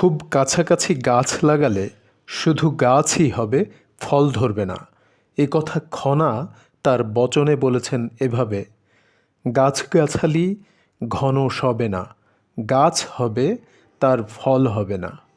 খুব কাছাকাছি গাছ লাগালে শুধু গাছই হবে, ফল ধরবে না। এ কথা খনা তার বচনে বলেছেন এভাবে, গাছগাছালি ঘন সবে না, গাছ হবে তার ফল হবে না।